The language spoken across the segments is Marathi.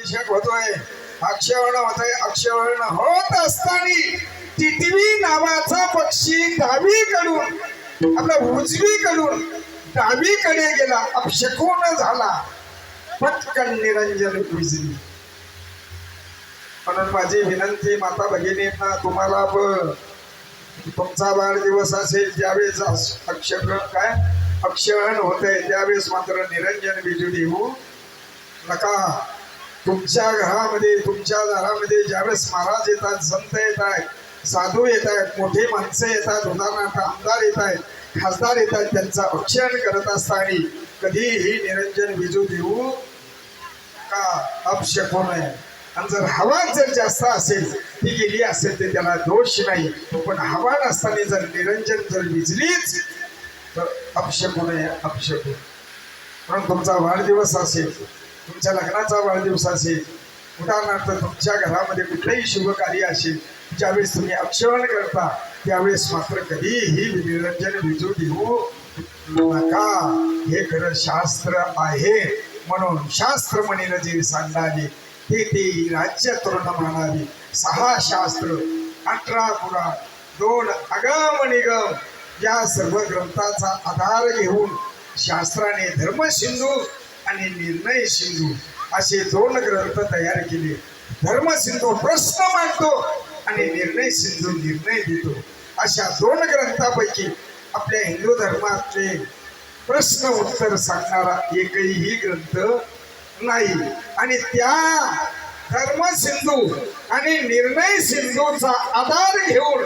अभिषेक होतोय. अक्षवर्ण होतोय. अक्षवर्ण होत असताना टिटवी नावाचा पक्षी डावीकडून आपला उजवीकडून डावीकडे गेला. अपशकून झाला. पटकन निरंजन विजली म्हणून माझी विनंती माता भगिनींना तुम्हाला ब- तुमचा वाढदिवस असेल ज्यावेळेस अस- अक्षग्रहण काय? अक्षहण होते त्यावेळेस मात्र निरंजन बिजुली होऊ नका. तुमच्या घरामध्ये तुमच्या दारामध्ये ज्यावेळेस महाराज येतात संत येत आहेत साधू येत आहेत मोठे माणसं येतात उदाहरणार्थ आमदार येत आहेत खासदार येत आहेत त्यांचा अक्षरण करत असताना कधीही निरंजन विजू देऊ का? अपशकू नये. आणि जर हवा जर जास्त असेल ती गेली असेल तर त्याला दोष नाही. पण हवा नसताना जर निरंजन जर विजलीच तर अपशकू नये अपशकू म्हणून तुमचा वाढदिवस असेल. तुमच्या लग्नाचा वाढदिवस असेल उदाहरणार्थ तुमच्या घरामध्ये कुठलंही शुभ कार्य असेल ज्यावेळेस तुम्ही अक्षवण करता त्यावेळेस मात्र कधीही निरंजन विजू देऊ नका. हे खरं शास्त्र आहे. म्हणून शास्त्र म्हणेल जे सांगावे ते ते राज्य तरुण म्हणावे. सहा शास्त्र अठरा पुराण दोन अगम निगम या सर्व ग्रंथाचा आधार घेऊन शास्त्राने धर्मसिंधू आणि निर्णय सिंधू असे दोन ग्रंथ तयार केले. धर्मसिंधू प्रश्न मांडतो आणि निर्णय सिंधू निर्णय देतो. अशा दोन ग्रंथापैकी आपल्या हिंदू धर्मातले प्रश्न उत्तर सांगणारा एकही ग्रंथ नाही. आणि त्या धर्म सिंधू आणि निर्णय सिंधूचा आधार घेऊन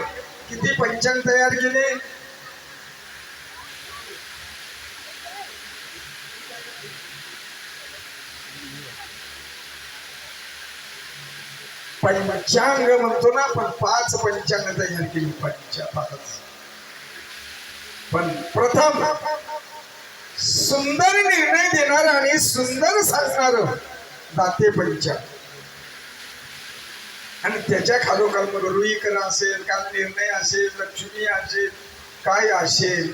किती पंचांग तयार केले? पंचांग म्हणतो ना पण पाच पंचांग तयार केली पंच पाच पण प्रथम सुंदर निर्णय देणार आणि सुंदर सांगणार दाते पंचांग. आणि त्याच्या खालोखाल मग रुईकर असेल का निर्णय असेल लक्ष्मी असेल काय असेल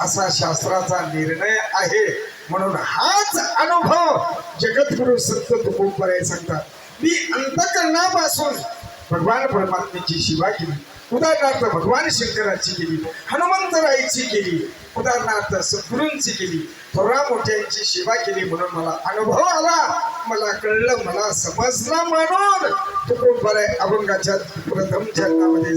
असा शास्त्राचा निर्णय आहे. म्हणून हाच अनुभव जगद्गुरु संत तुकोबराय सांगतात. मी अंतकरणापासून भगवान परमात्मेची सेवा केली. उदाहरणार्थ भगवान शंकराची केली हनुमंतरायची केली उदाहरणार्थ सद्गुरूंची केली. थोरा मोठ्यांची सेवा केली म्हणून मला अनुभव आला. मला कळलं मला समजलं म्हणून तो खूप बरे अभंगाच्या प्रथम चरणामध्ये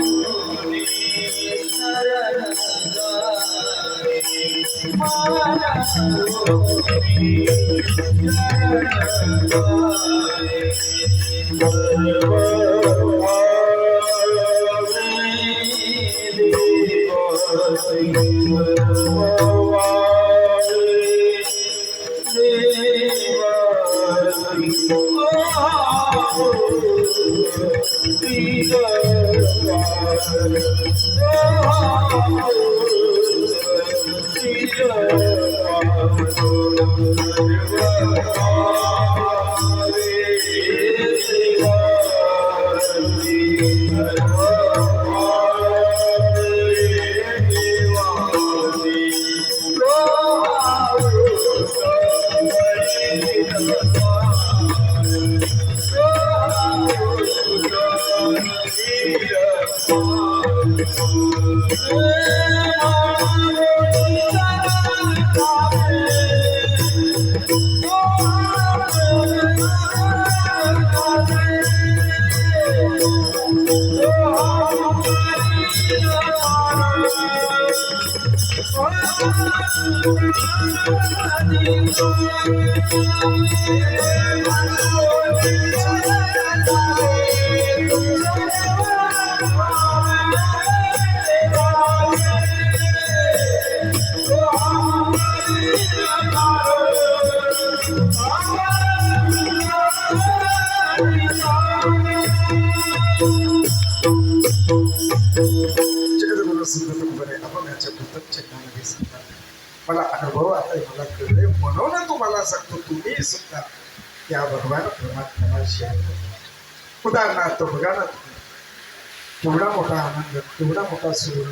Thank you. Thank you. Oh, मला अनुभव आता मला कळले म्हणून तुम्हाला सांगतो तुम्ही सुद्धा त्या भगवान परमात्म्याला शेअर उदाहरणार्थ बघा ना तुम्ही. केवढा मोठा आनंद केवढा मोठा सुवर्ण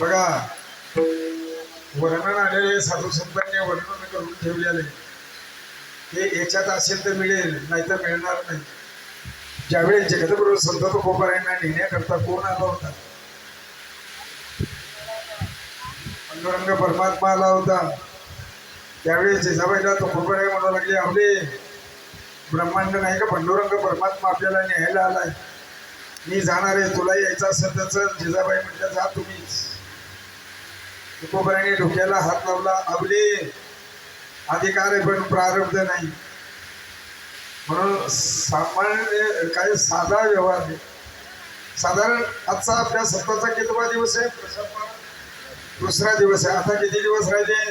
बघा वर्णन आलेले साधू संतांनी वर्णन करून ठेवलेले. हे याच्यात असेल तर मिळेल नाही तर मिळणार नाही. ज्यावेळी जगदगुरु संत तुकोबारायांना नेण्याकरता कोण आला होता पांडुरंग परमात्मा आला होता. त्यावेळी जिजाबाईला आहे म्हणू लागले आपले ब्रह्मांड नाही का? पांडुरंग परमात्मा आपल्याला न्यायला आलाय. मी जाणार आहे तुला यायचं असेल तर जिजाबाई म्हटलं जा तुम्हीच. तुकोबाराने डोक्याला हात लावला अबले अधिकार आहे पण प्रारब्ध नाही. म्हणून सामान्य काय साधा व्यवहार आहे. साधारण आजचा आपल्या सत्ताचा कितवा दिवस आहे? दुसरा दिवस आहे आता किती दिवस राहिले?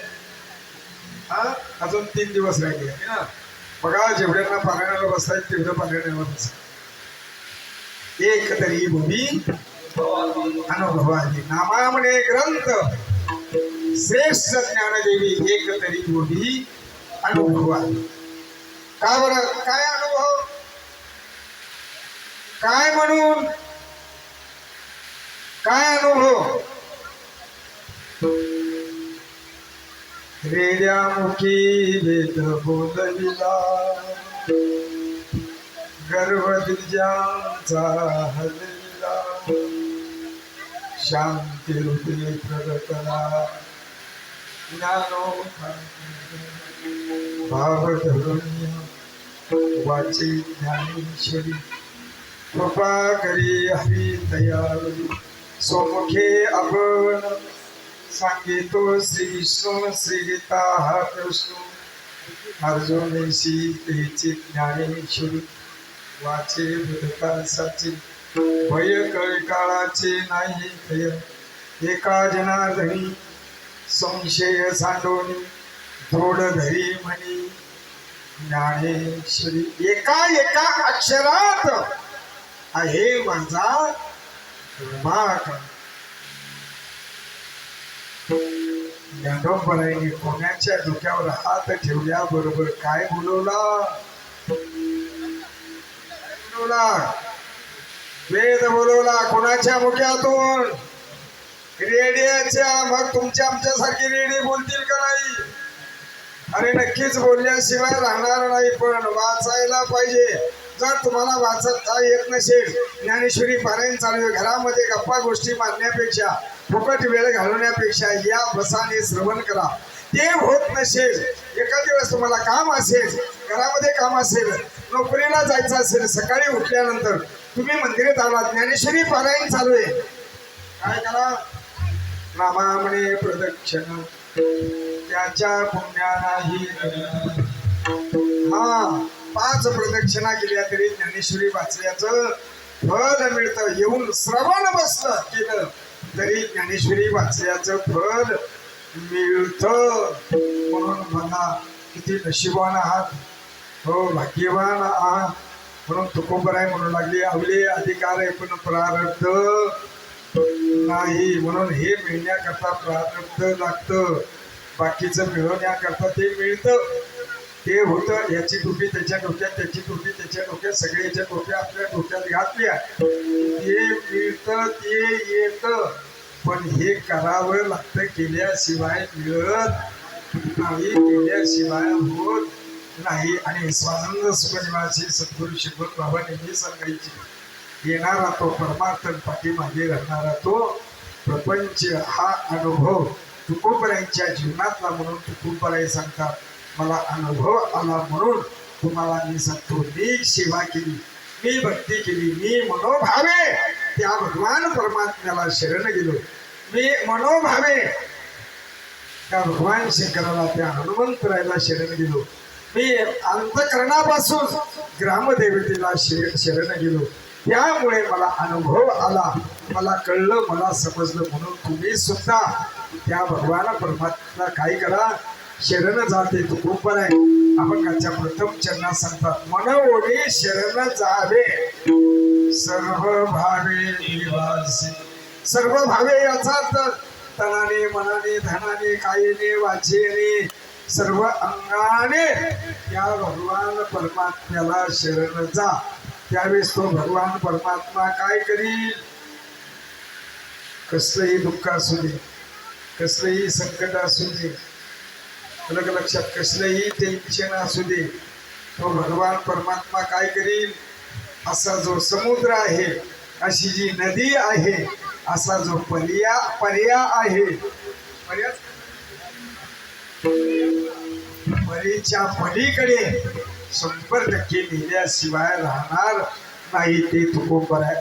हा? अजून तीन दिवस राहिले. ना? बघा जेवढ्यांना पारायणाला बसता तेवढं पारायणाला बसा. एक तरी भूमी अनुभवाली नामा म्हणे ग्रंथ. श्रेष्ठ ज्ञानदेवी एक तरी भूमी अनुभवाली का बरं? काय अनुभव? काय म्हणून? काय अनुभव? रेड्यामुखी वेद बोलविला. गर्भदिजांचा हलविला शांती हृदय प्रगतला ज्ञानो भावधरण्य. वाचे ज्ञानेश्वरी. कृपा करी हरी तयारी सोमुखे आपण सांगितो श्री विष्णू श्री गीता हा कृष्ण अर्जुनेशी सीतेची ज्ञानेश्वरी वाचे भूतकासाची भय कळ काळाचे नाही भय एका जनार्दनी संशय सांडोनी धोड धरी म्हणी ज्ञानेश्वरी एका एका अक्षरात आहे माझा माग ज्ञानोबराईने कोणाच्या डोक्यावर हात ठेवल्याबरोबर काय बोलवला? बोलवला. वेद बोलवला कोणाच्या मुख्यातून? रेडियाच्या मग तुमच्या आमच्यासारखी रेडी बोलतील का नाही? अरे नक्कीच बोलल्याशिवाय राहणार नाही पण वाचायला पाहिजे. जर तुम्हाला वाचता येत नसेल ज्ञानेश्वरी पारायण चालू आहे. घरामध्ये गप्पा गोष्टी मारण्यापेक्षा फुकट वेळ घालवण्यापेक्षा या बसाने श्रवण करा. ते होत नसेल एखाद्या वेळेस तुम्हाला काम असेल घरामध्ये काम असेल नोकरीला जायचं असेल सकाळी उठल्यानंतर तुम्ही मंदिरात आला ज्ञानेश्वरी पारायण चालू आहे. काय करा? नामामणे प्रदक्षिण त्याच्या पुण्यालाही हा. पाच प्रदक्षिणा केल्या तरी ज्ञानेश्वरी वाचल्याचं फळ मिळतं. येऊन श्रवण बसलं केलं तरी ज्ञानेश्वरी वाचल्याचं फळ मिळतं. म्हणून म्हणा किती नशिबान आहात. हो भाग्यवान आहात. म्हणून तुकोबराय म्हणू लागली आवले अधिकार आहे पण प्रारब्ध नाही. म्हणून हे मिळण्याकरता प्रारब्ध लागतं. बाकीचं मिळवण्याकरता ते मिळतं. ते होतं याची टोपी त्याच्या डोक्यात त्याची टोपी त्याच्या डोक्यात सगळ्याच्या टोप्या आपल्या डोक्यात घातल्या ते मिळतं ते येतं. पण हे करावं लागतं केल्याशिवाय मिळत नाही केल्याशिवाय होत नाही. आणि स्वानंद सुखनिवासी सद्गुरू शिकवत बाबा नेहमी सांगायची येणारा तो परमार्थ पाठीमागे राहणारा तो प्रपंच हा अनुभव तुकोबरायांच्या जीवनातला म्हणून तुकोबराय सांगतात. मला अनुभव आला म्हणून तुम्हाला मी सांगतो मी सेवा केली. मी भक्ती केली मी मनोभावे. त्या भगवान परमात्म्याला शरण गेलो. मी मनोभावे. त्या भगवान शंकराला त्या हनुमंतरायला शरण गेलो. मी अंतकरणापासून ग्रामदेवतेला शरण शरण गेलो. त्यामुळे मला अनुभव आला. मला कळलं मला समजलं. म्हणून तुम्ही सुद्धा त्या भगवान परमात्मा काय करा शरण जाते तू खूप आहे. अभंगाच्या प्रथम चरणात सांगतात मन ओढे शरण जावे. सर्व भावे निवासी. सर्व भावे याचा अर्थ तनाने मनाने धनाने कायेने वाचेने सर्व अंगाने. या भगवान परमात्म्याला शरण जा. त्यावेळेस तो भगवान परमात्मा काय करील? कसलंही दुःख असू दे कसलंही संकट असू दे अलग लक्षात कसलंही टेन्शन असू दे. तो भगवान परमात्मा काय करील? असा जो समुद्र आहे अशी जी नदी आहे असा जो पर्या पर्या आहे. परीच्या पलीकडे शंभर टक्के लिहिल्याशिवाय राहणार नाही ते तुकोबर आहे